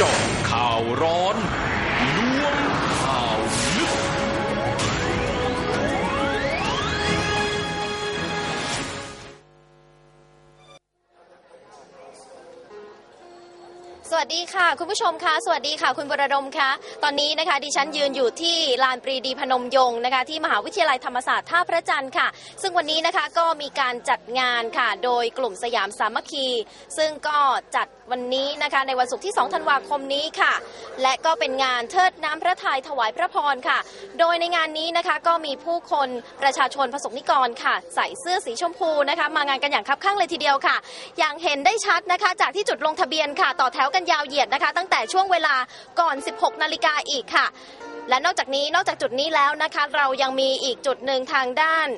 จาะข่าวร้อน วัสดีค่ะ คุณผู้ชมคะสวัสดีค่ะ คุณบรดมคะตอนนี้นะคะดิฉันยืนอยู่ที่ลานปรีดีพนมยงค์นะคะ ที่มหาวิทยาลัยธรรมศาสตร์ท่าพระจันทร์ค่ะ ซึ่งวันนี้นะคะก็มีการจัดงานค่ะ โดยกลุ่มสยามสามัคคี ซึ่งก็จัดวันนี้นะคะ ในวันศุกร์ที่ 2 ธันวาคมนี้ค่ะ และก็เป็นงานเทิดน้ำพระทัยถวายพระพรค่ะ โดยในงานนี้นะคะก็มีผู้คนประชาชนประสงนิกรค่ะ ใส่เสื้อสีชมพูนะคะ มางานกันอย่างคับข้างเลยทีเดียวค่ะ อย่างเห็นได้ชัดนะคะ จากที่จุดลงทะเบียนค่ะ ต่อแถวกันยาวาวเหยียดนะคะ ตั้งแต่ช่วงเวลาก่อน 16 นาฬิกาอีกค่ะ และนอกจากนี้นอกจากจุดนี้แล้วนะคะ เรายังมีอีกจุดหนึ่งทางด้าน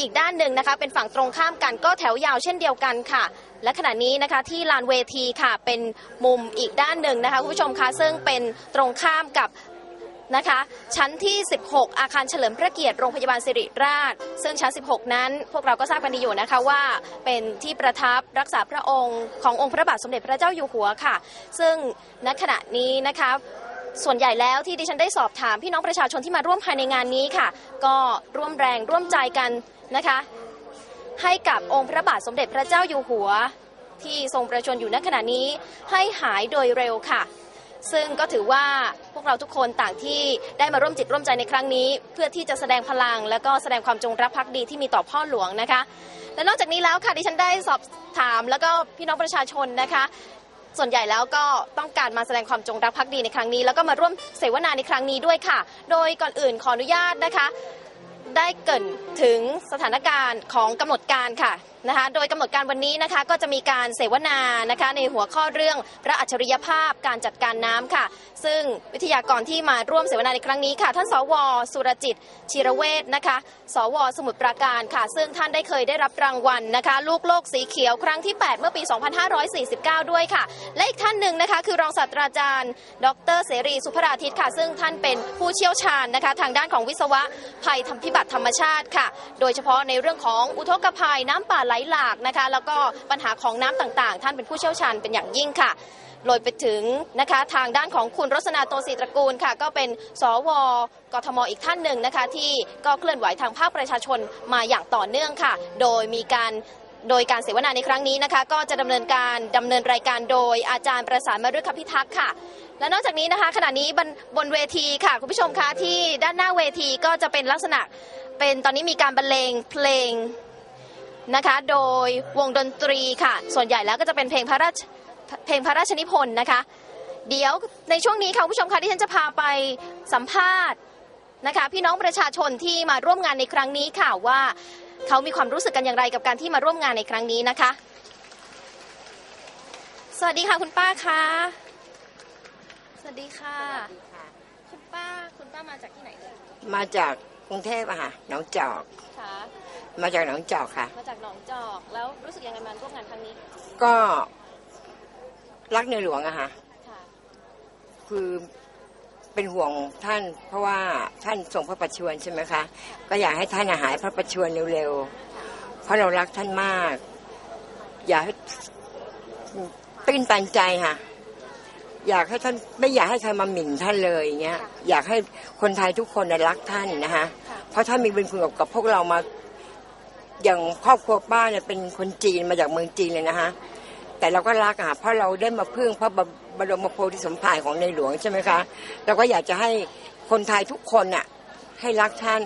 อีกด้านหนึ่งนะคะ เป็นฝั่งตรงข้ามกันก็แถวยาวเช่นเดียวกันค่ะ และขณะนี้นะคะที่ลานเวทีค่ะเป็นมุมอีกด้านหนึ่งนะคะคุณผู้ชมคะซึ่งเป็นตรงข้ามกับ นะคะ ชั้นที่ 16 อาคารเฉลิมพระเกียรติโรงพยาบาลสิริราช ซึ่งชั้น 16 นั้น พวกเราก็ทราบกันดีอยู่นะคะว่า เป็นที่ประทับรักษาพระองค์ขององค์พระบาทสมเด็จพระเจ้าอยู่หัวค่ะ ซึ่งณขณะนี้นะคะส่วนใหญ่แล้วที่ดิฉันได้สอบถามพี่น้องประชาชนที่มาร่วมภายในงานนี้ค่ะ ก็ร่วมแรงร่วมใจกันนะคะ ให้กับองค์พระบาทสมเด็จพระเจ้าอยู่หัว ที่ทรงประชวรอยู่ณขณะนี้ให้หายโดยเร็วค่ะ ซึ่งก็ถือว่าพวกเราทุกคนต่างที่ได้มาร่วมจิตร่วมใจในครั้งนี้ เพื่อที่จะแสดงพลัง และก็แสดงความจงรักภักดีที่มีต่อพ่อหลวงนะคะ และนอกจากนี้แล้วค่ะดิฉันได้สอบถาม แล้วก็พี่น้องประชาชนนะคะ ส่วนใหญ่แล้วก็ต้องการมาแสดงความจงรักภักดีในครั้งนี้ แล้วก็มาร่วมเสวนาในครั้งนี้ด้วยค่ะ โดยก่อนอื่นขออนุญาตนะคะ ได้เกรินถึงสถานการณ์ของกำหนดการค่ะนะคะโดยกำหนดการวันนี้นะคะก็จะมีการเสวนานะคะในหัวข้อเรื่องพระอัจฉริยภาพการจัดการน้ำค่ะ ซึ่งวิทยากรที่มาร่วมเสวนาในครั้งนี้ค่ะ ท่านสว สุรจิตชิระเวชนะคะ สว สมุทรปราการค่ะ ซึ่งท่านได้เคยได้รับรางวัลนะคะ ลูกโลกสีเขียวครั้งที่ 8 เมื่อปี 2549 ด้วยค่ะ และอีกท่านหนึ่งนะคะคือรองศาสตราจารย์ ดรเสรีสุภราทิตค่ะ ซึ่งท่านเป็นผู้เชี่ยวชาญนะคะ ทางด้านของวิศวะภัยธรรมพิบัติธรรมชาติค่ะ โดยเฉพาะในเรื่องของอุทกภัยน้ำป่าไหลหลากนะคะ แล้วก็ปัญหาของน้ำต่างๆ ท่านเป็นผู้เชี่ยวชาญเป็นอย่างยิ่งค่ะโดยไปถึงนะคะทางด้านของคุณรสนาโตศรีตระกูลค่ะ ก็เป็นสวกทมอีกท่านหนึ่งนะคะ ที่ก็เคลื่อนไหวทางภาคประชาชนมาอย่างต่อเนื่องค่ะ โดยมีการโดยการเสวนาในครั้งนี้นะคะ ก็จะดำเนินการดำเนินรายการโดยอาจารย์ประสานมารุคพิทักษ์ค่ะและนอกจากนี้นะคะ ขณะนี้บนบนเวทีค่ะ คุณผู้ชมคะที่ด้านหน้าเวทีก็จะเป็นลักษณะ เป็นตอนนี้มีการบรรเลงเพลง นะคะ โดยวงดนตรีค่ะ ส่วนใหญ่แล้วก็จะเป็นเพลงพระราชเพลงพระราชนิพนธ์นะคะ เดี๋ยวในช่วงนี้ค่ะผู้ชมคะที่ฉันจะพาไปสัมภาษณ์นะคะ พี่น้องประชาชนที่มาร่วมงานในครั้งนี้ค่ะว่าเขามีความรู้สึกกันอย่างไรกับการที่มาร่วมงานในครั้งนี้นะคะ สวัสดีค่ะคุณป้าคะสวัสดีค่ะ คุณป้าคุณป้ามาจากที่ไหนเอ่ยมาจาก กรุงเทพอะค่ะหนองจอกคะมาจากหนองจอกค่ะ มาจากหนองจอก แล้วรู้สึกยังไงมาร่วมงานครั้งนี้ ก็รักในหลวงอะค่ะ ค่ะ คือเป็นห่วงท่านเพราะว่าท่านทรงพระประชวรใช่ไหมคะ ก็อยากให้ท่านหายพระประชวรเร็วๆ เพราะเรารักท่านมาก อยากให้ตื้นตันใจค่ะ อยากให้ท่านไม่อยากให้ใครมาหมิ่นท่านเลยอย่างเงี้ยอยากให้คนไทยทุกคนน่ะรักท่านนะคะเพราะท่านมีบุญคุณกับกับพวกเรามาอย่างครอบครัวป้าเนี่ยเป็นคนจีนมาจากเมืองจีนเลยนะคะแต่เราก็รักอะเพราะเราได้มาพึ่งพระบรมโพธิสมภารของในหลวงใช่ไหมคะเราก็อยากจะให้คนไทยทุกคนน่ะให้รักท่าน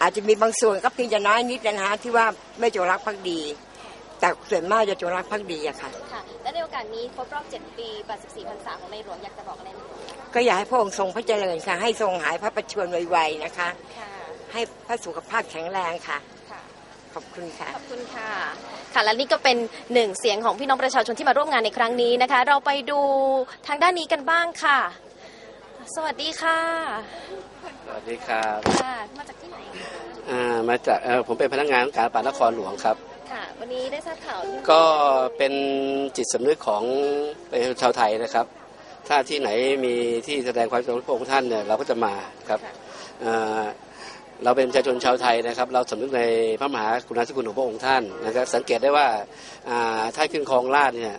อาจจะมีบางส่วนก็เพียงจะน้อยนิดนะฮะที่ว่าไม่จงรักภักดี แต่ส่วนมากจะจงรักภักดีอะค่ะค่ะและ ในโอกาสนี้ครบรอบ 7 ปี84พรรษาของในหลวงอยากจะบอกอะไรไหมก็อยากให้พระองค์ทรงพระเจริญค่ะ ให้ทรงหายพระประชวรไวๆนะคะ ค่ะให้พระสุขภาพแข็งแรงค่ะ ค่ะ ขอบคุณค่ะ ขอบคุณค่ะ ค่ะ และนี่ก็เป็นหนึ่งเสียงของพี่น้องประชาชนที่มาร่วมงานในครั้งนี้นะคะ เราไปดูทางด้านนี้กันบ้างค่ะ สวัสดีค่ะ สวัสดีครับค่ะ มาจากที่ไหนคะอ่ามาจากเอ่อผมเป็นพนักงานของการปานครหลวงครับ ค่ะวันนี้ได้ทราบข่าวที่ก็เป็นจิตสำนึกของประชาชนชาวไทยนะครับ ถ้าที่ไหนมีที่แสดงความจงรักพระองค์ท่านเนี่ยเราก็จะมาครับอ่าเราเป็นประชาชนชาวไทยนะครับ เราสำนึกในพระมหากรุณาธิคุณของพระองค์ท่านนะครับสังเกตได้ว่าอ่าท่านขึ้นครองราชย์เนี่ย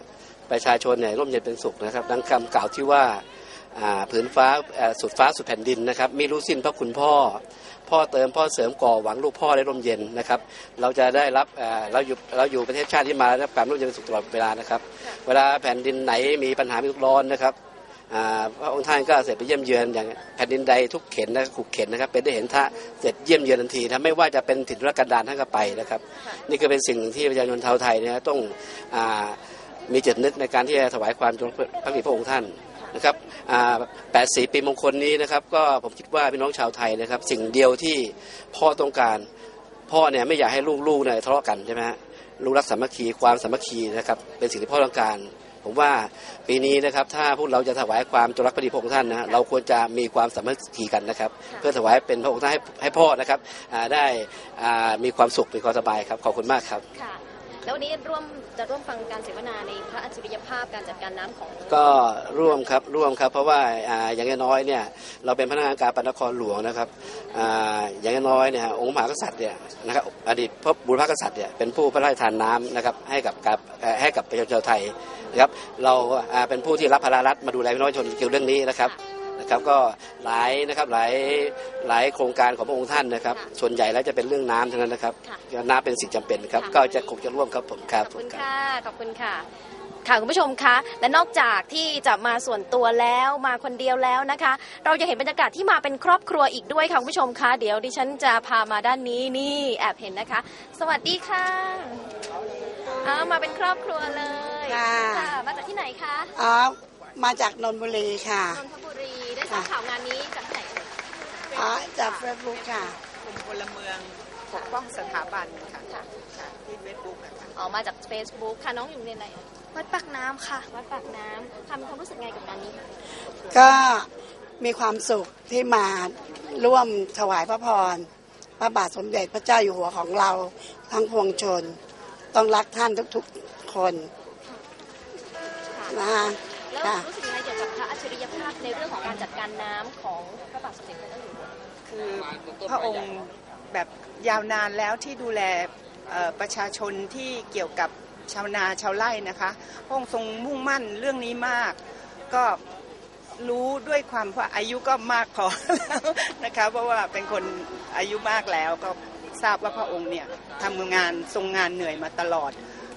ประชาชนเนี่ยร่มเย็นเป็นสุขนะครับดังคำกล่าวที่ว่าอ่า ผืนฟ้าสุดฟ้าสุดแผ่นดินนะครับไม่รู้สิ้นพระคุณพ่อ พ่อเติมพ่อเสริมก่อหวังลูกพ่อได้ร่มเย็นนะครับ เราจะได้รับเราอยู่เราอยู่ประเทศชาติที่มาได้รับการร่มเย็นสุขตลอดเวลานะครับ เวลาแผ่นดินไหนมีปัญหามีทุกร้อนนะครับพระองค์ท่านก็เสร็จไปเยี่ยมเยือนอย่างแผ่นดินใดทุกเข็นนะขุกเข็นนะครับเป็นได้เห็นท่าเสร็จเยี่ยมเยือนทันทีนะไม่ว่าจะเป็นถิ่นทุรกันดารท่านก็ไปนะครับ นี่ก็เป็นสิ่งที่ประชาชนชาวไทยเนี่ยต้องอมีจิตนึกในการที่จะถวายความจงรักภักดีพระองค์ท่าน นะครับอ่า84ปีมงคลนี้นะครับ ก็ผมคิดว่าพี่น้องชาวไทยนะครับ สิ่งเดียวที่พ่อต้องการ พ่อเนี่ยไม่อยากให้ลูกๆเนี่ยทะเลาะกันใช่ไหมฮะลูกรักสามัคคีความสามัคคีนะครับ เป็นสิ่งที่พ่อต้องการ ผมว่าปีนี้นะครับถ้าพวกเราจะถวายความจงรักภักดีพระองค์ท่านนะเราควรจะมีความสามัคคีกันนะครับ เพื่อถวายเป็นพระองค์ท่านให้ให้พ่อนะครับอ่าได้อ่ามีความสุขมีความสบายครับขอบคุณมากครับ ค่ะ แล้ววันนี้ร่วมจะร่วมฟังการเสวนาในพระอัจฉริยภาพการจัดการน้ำของ ก็ร่วมครับร่วมครับ เพราะว่าอ่าอย่างน้อยเนี่ยเราเป็นพนักงานการปนครหลวงนะครับอ่าอย่างน้อยเนี่ยองค์มหากษัตริย์เนี่ยนะครับอดีตพระบุรพกษัตริย์เนี่ยเป็นผู้พระราชทานน้ำนะครับให้กับกับให้กับประชาชนไทยนะครับเราเป็นผู้ที่รับภาระรัฐมาดูแลพี่น้องประชาชนเกี่ยวเรื่องนี้นะครับ นะครับก็หลายนะครับหลายหลายโครงการของพระองค์ท่านนะครับ ส่วนใหญ่แล้วจะเป็นเรื่องน้ำทั้งนั้นนะครับค่ะน้ำเป็นสิ่งจำเป็นครับค่ะก็จะคงจะร่วมครับผมครัขบอบคุณผมครับค่ะขอบคุณค่ะค่ะคุณผู้ชมคะและนอกจากที่จะมาส่วนตัวแล้วมาคนเดียวแล้วนะคะ เราจะเห็นบรรยากาศที่มาเป็นครอบครัวอีกด้วยค่ะคุณผู้ชมคะเดี๋ยวดิฉันจะพามาด้านนี้นี่แอบเห็นนะคะ สวัสดีค่ะอ้าวมาเป็นครอบครัวเลยค่ะมาจากที่ไหนคะอ๋อมาจากนนทบุรีค่ะนนทบุรีได้ ทราบข่าวงานนี้จากที่ไหนเอ่ยอ๋อจากเฟซบุ๊กค่ะกลุ่มพลเมืองปกป้องสถาบันค่ะค่ะที่เฟซบุ๊กนะคะออกมาจาก Facebook ค่ะน้องอยู่โรงเรียนไหนเอ่ยวัดปากน้ำค่ะวัดปากน้ำทำความรู้สึกไงกับงานนี้คะก็มีความสุขที่มาร่วมถวายพระพร พระบาทสมเด็จพระเจ้าอยู่หัวของเราทั้งพวงชน ต้องรักท่านทุกๆคนนะคะ แล้วค่ะรู้สึกยังไงเกี่ยวกับพระอัจฉริยภาพในเรื่องของการจัดการน้ำของพระบาทสมเด็จพระเจ้าอยู่หัวคือพระองค์แบบยาวนานแล้วที่ดูแลเอ่อประชาชนที่เกี่ยวกับชาวนาชาวไร่นะคะพระองค์ทรงมุ่งมั่นเรื่องนี้มาก ก็รู้ด้วยความว่าอายุก็มากพอแล้วนะคะเพราะว่าเป็นคนอายุมากแล้วก็ทราบว่าพระองค์เนี่ยทำงานทรงงานเหนื่อยมาตลอด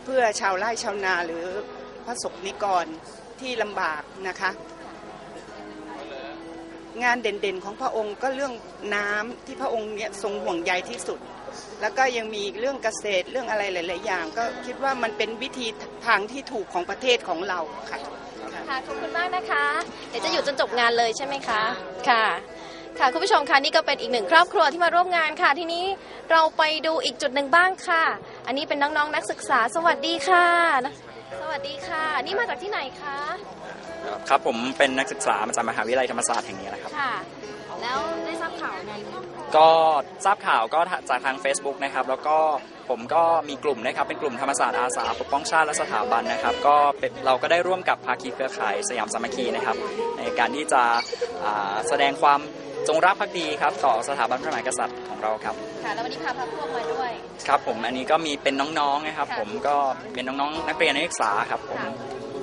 เพื่อชาวไร่ชาวนาหรือพระสงฆ์นิกร ที่ลำบากนะคะ งานเด่นๆของพระองค์ก็เรื่องน้ำที่พระองค์เนี่ยทรงห่วงใยที่สุด แล้วก็ยังมีเรื่องเกษตรเรื่องอะไรหลาย ๆ อย่าง ก็คิดว่ามันเป็นวิธีทางที่ถูกของประเทศของเราค่ะค่ะค่ะขอบคุณมากนะคะ เดี๋ยวจะอยู่จนจบงานเลยใช่ไหมคะค่ะค่ะคุณผู้ชมคะนี่ก็เป็นอีกหนึ่งครอบครัวที่มาร่วมงานค่ะ ทีนี้เราไปดูอีกจุดหนึ่งบ้างค่ะ อันนี้เป็นน้องๆนักศึกษาสวัสดีค่ะ สวัสดีค่ะ นี่มาจากที่ไหนคะ ครับผมเป็นนักศึกษามาจากมหาวิทยาลัยธรรมศาสตร์แห่งนี้นะครับ ค่ะ แล้วได้ทราบข่าวงานนี้ก็ทราบข่าวก็จากทาง Facebook นะครับ แล้วก็ผมก็มีกลุ่มนะครับ เป็นกลุ่มธรรมศาสตร์อาสาปกป้องชาติและสถาบันนะครับ ก็เป็นเราก็ได้ร่วมกับภาคีเครือข่ายสยามสามัคคีนะครับ ในการที่จะอ่าแสดงความ จงรักภักดีครับต่อสถาบันพระมหากษัตริย์ของเราครับ ค่ะแล้ววันนี้พาพระพวกมาด้วย ครับผมอันนี้ก็มีเป็นน้องๆนะครับค่ะผมก็เป็นน้องๆนักเรียนนักศึกษาครับผมค่ะ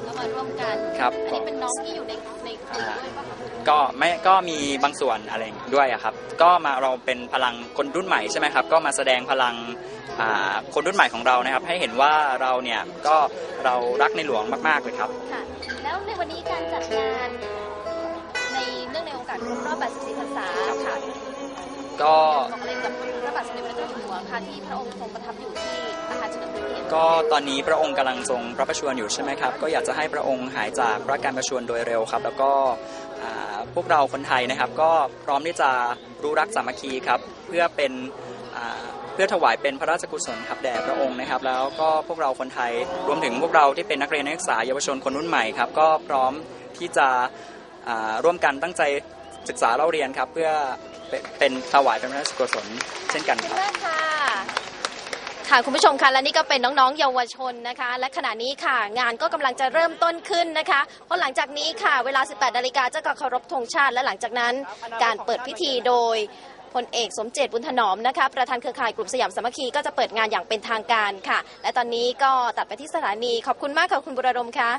แล้วมาร่วมกันครับอันนี้เป็นน้องที่อยู่ในในกลุ่มด้วยปะคะก็ไม่ก็มีบางส่วนอะไรด้วยอะครับ ก็มาเราเป็นพลังคนรุ่นใหม่ใช่ไหมครับ ก็มาแสดงพลังอ่าคนรุ่นใหม่ของเรานะครับ ให้เห็นว่าเราเนี่ยก็เรารักในหลวงมากๆเลยครับค่ะแล้วในวันนี้การจัดงานใน เนื่องในโอกาสครบรอบ 84 พรรษาค่ะก็บอกอะไรกับพระบาทสมเด็จพระเจ้าอยู่หัวค่ะที่พระองค์ทรงประทับอยู่ที่อาคารเฉลิมพระเกียรติก็ตอนนี้พระองค์กำลังทรงพระประชวรอยู่ใช่ไหมครับ ก็อยากจะให้พระองค์หายจากพระการประชวรโดยเร็วครับ แล้วก็อ่าพวกเราคนไทยนะครับ ก็พร้อมที่จะรู้รักสามัคคีครับ เพื่อเป็นอ่าเพื่อถวายเป็นพระราชกุศลครับแด่พระองค์นะครับ แล้วก็พวกเราคนไทยรวมถึงพวกเราที่เป็นนักเรียนนักศึกษาเยาวชนคนรุ่นใหม่ครับก็พร้อมที่จะอ่าร่วมกันตั้งใจ ศึกษาเล่าเรียนครับ เพื่อเป็นถวายเป็นพระราชกุศลเช่นกันครับค่ะค่ะคุณผู้ชมคะและนี่ก็เป็นน้องๆ เยาวชนนะคะ และขณะนี้ค่ะ งานก็กำลังจะเริ่มต้นขึ้นนะคะ เพราะหลังจากนี้ค่ะ เวลา 18นาฬิกาจะก็เคารพธงชาติ และหลังจากนั้นการเปิดพิธีโดยพลเอกสมเจตบุญถนอมนะคะประธานเครือข่ายกลุ่มสยามสามัคคีก็จะเปิดงานอย่างเป็นทางการค่ะ และตอนนี้ก็ตัดไปที่สถานีขอบคุณมากค่ะคุณบุรดมค่ะ